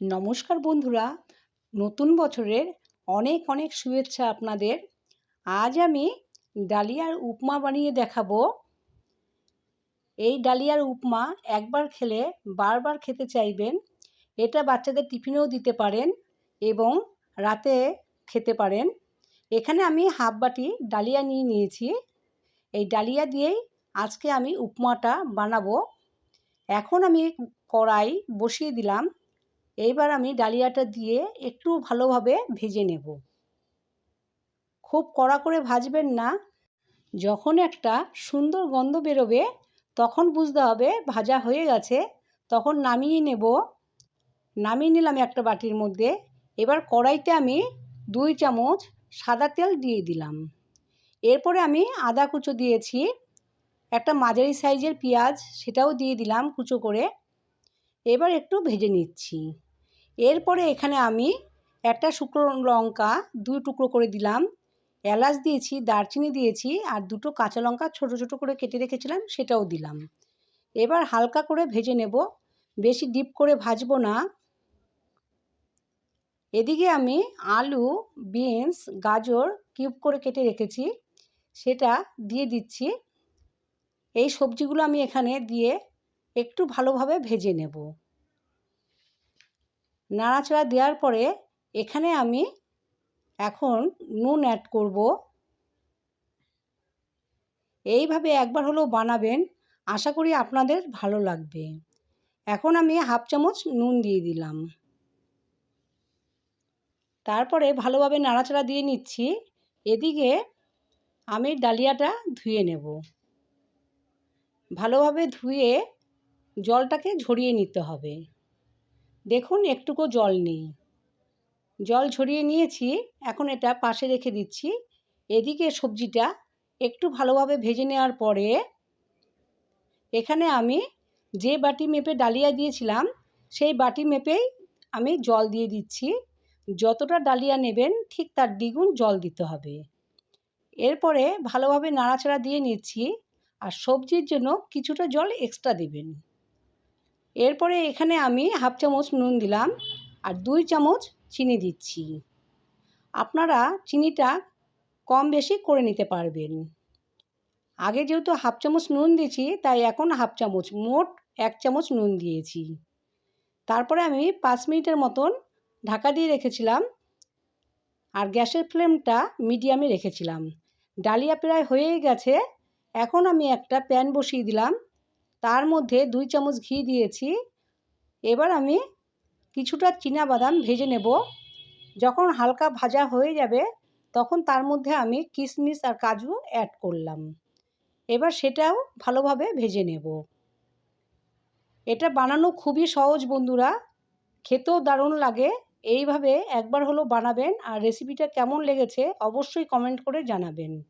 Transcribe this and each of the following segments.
নমস্কার বন্ধুরা। নতুন বছরের অনেক অনেক শুভেচ্ছা আপনাদের। আজ আমি ডালিয়ার উপমা বানিয়ে দেখাবো। এই ডালিয়ার উপমা একবার খেলে বারবার খেতে চাইবেন। এটা বাচ্চাদের টিফিনেও দিতে পারেন এবং রাতে খেতে পারেন। এখানে আমি হাফ বাটি ডালিয়া নিয়ে নিয়েছি। এই ডালিয়া দিয়েই আজকে আমি উপমাটা বানাবো। এখন আমি কড়াই বসিয়ে দিলাম। এইবার আমি ডালিয়াটা দিয়ে একটু ভালোভাবে ভেজে নেব। খুব কড়া করে ভাজবেন না। যখন একটা সুন্দর গন্ধ বেরোবে, তখন বুঝতে হবে ভাজা হয়ে গেছে। তখন নামিয়ে নেব। নামিয়ে নিলাম একটা বাটির মধ্যে। এবার কড়াইতে আমি দুই চামচ সাদা তেল দিয়ে দিলাম। এরপরে আমি আদা কুচো দিয়েছি। একটা মাঝারি সাইজের পেঁয়াজ, সেটাও দিয়ে দিলাম কুচো করে। এবার একটু ভেজে নিচ্ছি। এরপরে এখানে আমি একটা শুকনো লঙ্কা দুই টুকরো করে দিলাম, এলাচ দিয়েছি, দারচিনি দিয়েছি আর দুটো কাঁচা লঙ্কা ছোটো ছোটো করে কেটে রেখেছিলাম, সেটাও দিলাম। এবার হালকা করে ভেজে নেব, বেশি ডিপ করে ভাজবো না। এদিকে আমি আলু, বিনস, গাজর কিউব করে কেটে রেখেছি, সেটা দিয়ে দিচ্ছি। এই সবজিগুলো আমি এখানে দিয়ে একটু ভালোভাবে ভেজে নেব। নাড়াচাড়া দেওয়ার পরে এখানে আমি এখন নুন অ্যাড করব। এইভাবে একবার হলেও বানাবেন। আশা করি আপনাদের ভালো লাগবে। এখন আমি হাফ চামচ নুন দিয়ে দিলাম। তারপরে ভালোভাবে নাড়াচাড়া দিয়ে নিচ্ছি। এদিকে আমি ডালিয়াটা ধুয়ে নেব। ভালোভাবে ধুয়ে জলটাকে ঝরিয়ে নিতে হবে। দেখুন, একটুকু জল নেই। জল ঝরিয়ে নিয়েছি, এখন এটা পাশে রেখে দিচ্ছি। এদিকে সবজিটা একটু ভালোভাবে ভেজে নেওয়ার পরে এখানে আমি যে বাটি মেপে ডালিয়া দিয়েছিলাম, সেই বাটি মেপেই আমি জল দিয়ে দিচ্ছি। যতটা ডালিয়া নেবেন, ঠিক তার দ্বিগুণ জল দিতে হবে। এরপরে ভালোভাবে নাড়াচাড়া দিয়ে নিচ্ছি, আর সবজির জন্য কিছুটা জল এক্সট্রা দেবেন। এরপরে এখানে আমি হাফ চামচ নুন দিলাম আর দুই চামচ চিনি দিচ্ছি। আপনারা চিনিটা কম বেশি করে নিতে পারবেন। আগে যেহেতু হাফ চামচ নুন দিয়েছি, তাই এখন হাফ চামচ, মোট এক চামচ নুন দিয়েছি। তারপরে আমি পাঁচ মিনিটের মতন ঢাকা দিয়ে রেখেছিলাম আর গ্যাসের ফ্লেমটা মিডিয়ামে রেখেছিলাম। ডালিয়া প্রায় হয়েই গেছে। এখন আমি একটা প্যান বসিয়ে দিলাম। তার মধ্যে দুই চামচ ঘি দিয়েছি। এবার আমি কিছুটা বাদাম ভেজে নেব। যখন হালকা ভাজা হয়ে যাবে, তখন তার মধ্যে আমি কিশমিশ আর কাজু অ্যাড করলাম। এবার সেটাও ভালোভাবে ভেজে নেব। এটা বানানো খুবই সহজ, বন্ধুরা। খেতেও দারুণ লাগে। এইভাবে একবার হলো বানাবেন আর রেসিপিটা কেমন লেগেছে অবশ্যই কমেন্ট করে জানাবেন।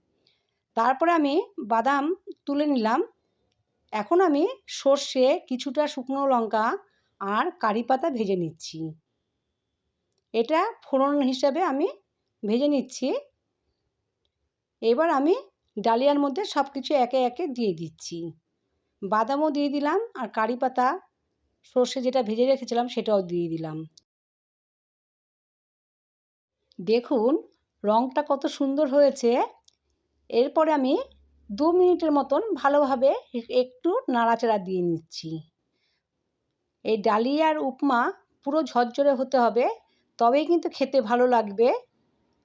তারপরে আমি বাদাম তুলে নিলাম। এখন আমি সর্ষে, কিছুটা শুকনো লঙ্কা আর কারি পাতা ভেজে নিচ্ছি। এটা ফোড়ন হিসাবে আমি ভেজে নিচ্ছি। এবার আমি ডালিয়ার মধ্যে সব কিছু একে একে দিয়ে দিচ্ছি। বাদামও দিয়ে দিলাম আর কারি পাতা, সর্ষে যেটা ভেজে রেখেছিলাম সেটাও দিয়ে দিলাম। দেখুন রঙটা কত সুন্দর হয়েছে। এরপরে আমি দু মিনিটের মতন ভালোভাবে একটু নাড়াচাড়া দিয়ে নিচ্ছি। এই ডালিয়ার উপমা পুরো ঝরঝরে হতে হবে, তবেই কিন্তু খেতে ভালো লাগবে।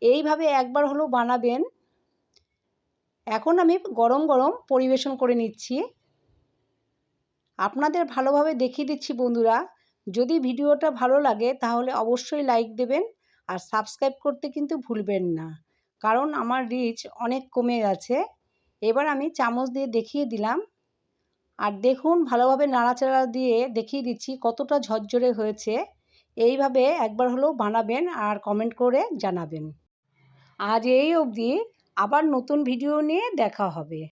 এইভাবে একবার হলেও বানাবেন। এখন আমি গরম গরম পরিবেশন করে নিচ্ছি। আপনাদের ভালোভাবে দেখিয়ে দিচ্ছি বন্ধুরা। যদি ভিডিওটা ভালো লাগে তাহলে অবশ্যই লাইক দেবেন আর সাবস্ক্রাইব করতে কিন্তু ভুলবেন না। কারণ আমার রিচ অনেক কমে গেছে। এবার আমি চামচ দিয়ে দেখিয়ে দিলাম। আর দেখুন, ভালোভাবে নাড়াচাড়া দিয়ে দেখিয়ে দিচ্ছি কতটা ঝরঝরে হয়েছে। এইভাবে একবার হলেও বানাবেন আর কমেন্ট করে জানাবেন। আজ এই অবধি আবার নতুন ভিডিও নিয়ে দেখা হবে।